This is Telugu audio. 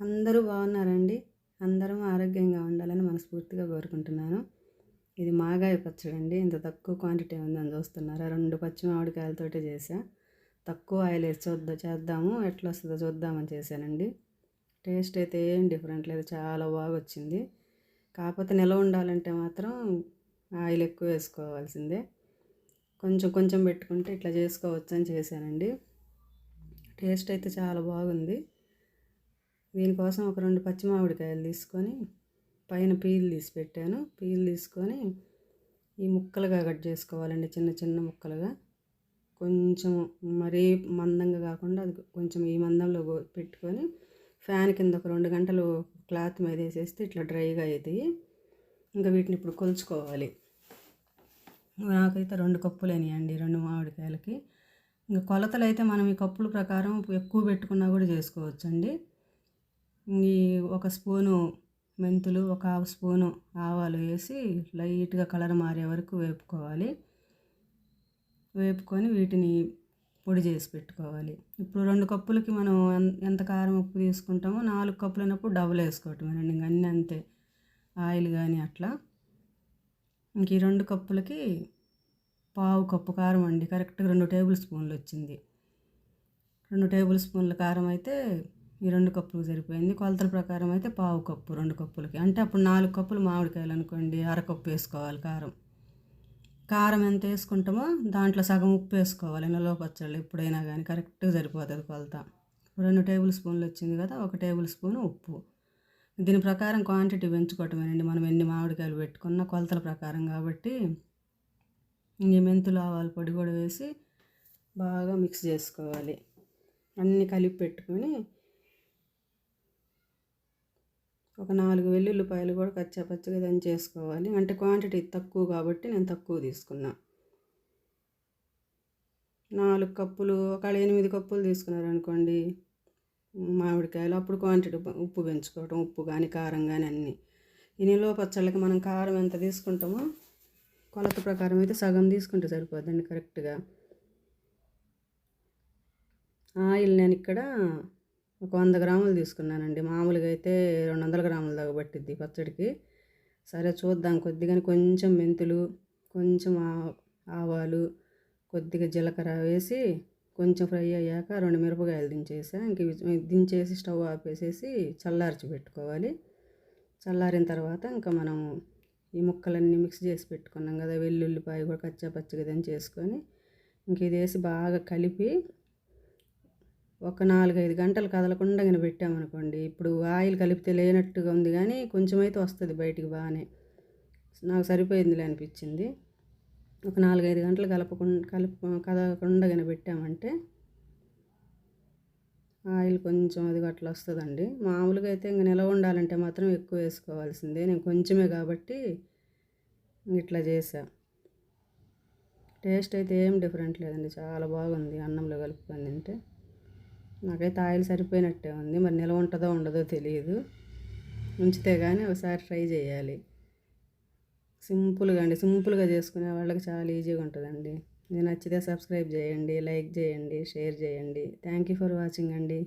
అందరూ బాగున్నారండి. అందరం ఆరోగ్యంగా ఉండాలని మనస్ఫూర్తిగా కోరుకుంటున్నాను. ఇది మాగాయ పచ్చడి అండి ఇంత తక్కువ క్వాంటిటీ ఉందని చూస్తున్నారా. రెండు పచ్చి మామిడికాయలతోటే చేసా తక్కువ ఆయిల్ వేసి చూద్దా చేద్దాము. ఎట్లా వస్తుందో చూద్దామని చేశానండి. టేస్ట్ అయితే ఏం డిఫరెంట్ లేదు. చాలా బాగా వచ్చింది కాకపోతే నిలవ ఉండాలంటే మాత్రం ఆయిల్ ఎక్కువ వేసుకోవాల్సిందే. కొంచెం కొంచెం పెట్టుకుంటే ఇట్లా చేసుకోవచ్చు అని చేశానండి. టేస్ట్ అయితే చాలా బాగుంది. దీనికోసం ఒక రెండు పచ్చి మామిడికాయలు తీసుకొని పైన పీల్ తీసి పెట్టాను. పీల్ తీసుకొని ఈ ముక్కలుగా కట్ చేసుకోవాలండి చిన్న చిన్న ముక్కలుగా. కొంచెం మరీ మందంగా కాకుండా అది కొంచెం ఈ మందంలో పెట్టుకొని ఫ్యాన్ కింద ఒక రెండు గంటలు క్లాత్ మీద వేసేస్తే ఇట్లా డ్రైగా అవుతాయి ఇంకా వీటిని ఇప్పుడు కొలుచుకోవాలి. నాకైతే రెండు కప్పులేనియండి రెండు మామిడికాయలకి. ఇంకా కొలతలు అయితే మనం ఈ కప్పుల ప్రకారం ఎక్కువ పెట్టుకున్నా కూడా చేసుకోవచ్చండి. ఈ ఒక స్పూను మెంతులు ఒక హాఫ్ స్పూను ఆవాలు వేసి లైట్గా కలర్ మారే వరకు వేపుకోవాలి. వేపుకొని వీటిని పొడి చేసి పెట్టుకోవాలి. ఇప్పుడు రెండు కప్పులకి మనం ఎంత కారం ఉప్పు తీసుకుంటామో నాలుగు కప్పులు అయినప్పుడు డబుల్ వేసుకోవటమేనండి ఇంక అన్నీ అంతే. ఆయిల్ కానీ అట్లా. ఇంక ఈ రెండు కప్పులకి పావు కప్పు కారం అండి. కరెక్ట్గా రెండు టేబుల్ స్పూన్లు వచ్చింది. రెండు టేబుల్ స్పూన్ల కారం అయితే ఈ రెండు కప్పులు సరిపోయింది. కొలతల ప్రకారం అయితే పావు కప్పు రెండు కప్పులకి. అంటే అప్పుడు నాలుగు కప్పులు మామిడికాయలు అనుకోండి అరకప్పు వేసుకోవాలి కారం. కారం ఎంత వేసుకుంటామో దాంట్లో సగం ఉప్పు వేసుకోవాలి నిల్వ పచ్చళ్ళు ఎప్పుడైనా కానీ. కరెక్ట్గా సరిపోతుంది కొలత. రెండు టేబుల్ స్పూన్లు వచ్చింది కదా ఒక టేబుల్ స్పూన్ ఉప్పు. దీని ప్రకారం క్వాంటిటీ పెంచుకోవటమేనండి. మనం ఎన్ని మామిడికాయలు పెట్టుకున్న కొలతల ప్రకారం కాబట్టి ఇంక మెంతులు ఆవాల పొడి కూడా వేసి బాగా మిక్స్ చేసుకోవాలి. అన్నీ కలిపి పెట్టుకొని ఒక నాలుగు వెల్లుల్లిపాయలు కూడా కచ్చా పచ్చగా దంచి చేసుకోవాలి. అంటే క్వాంటిటీ తక్కువ కాబట్టి నేను తక్కువ తీసుకున్నా. నాలుగు కప్పులు ఒక ఎనిమిది కప్పులు తీసుకున్నారనుకోండి మామిడికాయలు అప్పుడు క్వాంటిటీ ఉప్పు పెంచుకోవటం ఉప్పు కానీ కారం కానీ అన్నీ. ఇనిలో పచ్చళ్ళకి మనం కారం ఎంత తీసుకుంటామో కొలత ప్రకారం అయితే సగం తీసుకుంటే సరిపోద్దండి కరెక్ట్గా ఆయిల్ నేను ఇక్కడ ఒక వంద గ్రాములు తీసుకున్నానండి. మామూలుగా అయితే రెండు వందల గ్రాముల దాకా పట్టిద్ది పచ్చడికి. సరే చూద్దాం. కొద్దిగా కొంచెం మెంతులు కొంచెం ఆవాలు కొద్దిగా జీలకర్ర వేసి కొంచెం ఫ్రై అయ్యాక రెండు మిరపకాయలు దించేసా. ఇంక దించేసి స్టవ్ ఆపేసేసి చల్లార్చి పెట్టుకోవాలి. చల్లారిన తర్వాత ఇంకా మనం ఈ ముక్కలన్నీ మిక్స్ చేసి పెట్టుకున్నాం కదా వెల్లుల్లిపాయ కూడా కచ్చా పచ్చగా దంచేసుకొని. ఇంక ఇది వేసి బాగా కలిపి ఒక నాలుగైదు గంటలు కదలకుండా గిన పెట్టామనుకోండి ఇప్పుడు ఆయిల్ కలిపితే లేనట్టుగా ఉంది కానీ కొంచెం అయితే వస్తుంది బయటికి బాగానే. నాకు సరిపోయిందిలే అనిపించింది. ఒక నాలుగైదు గంటలు కలపకుండా కలుపు కదలకుండా గిన పెట్టామంటే ఆయిల్ కొంచెం అది అట్లా వస్తుందండి. మామూలుగా అయితే ఇంక నిలవ ఉండాలంటే మాత్రం ఎక్కువ వేసుకోవాల్సిందే. నేను కొంచెమే కాబట్టి ఇట్లా చేసా టేస్ట్ అయితే ఏం డిఫరెంట్ లేదండి. చాలా బాగుంది అన్నంలో కలుపుకొని తింటే. నాకైతే ఆయిల్ సరిపోయినట్టే ఉంది. మరి నిల్వ ఉంటుందో ఉండదో తెలియదు. ఉంచితే కానీ ఒకసారి ట్రై చేయాలి. సింపుల్గా అండి. సింపుల్గా చేసుకునే వాళ్ళకి చాలా ఈజీగా ఉంటుందండి. నేను నచ్చితే సబ్స్క్రైబ్ చేయండి లైక్ చేయండి షేర్ చేయండి. థ్యాంక్ యూ ఫర్ వాచింగ్ అండి.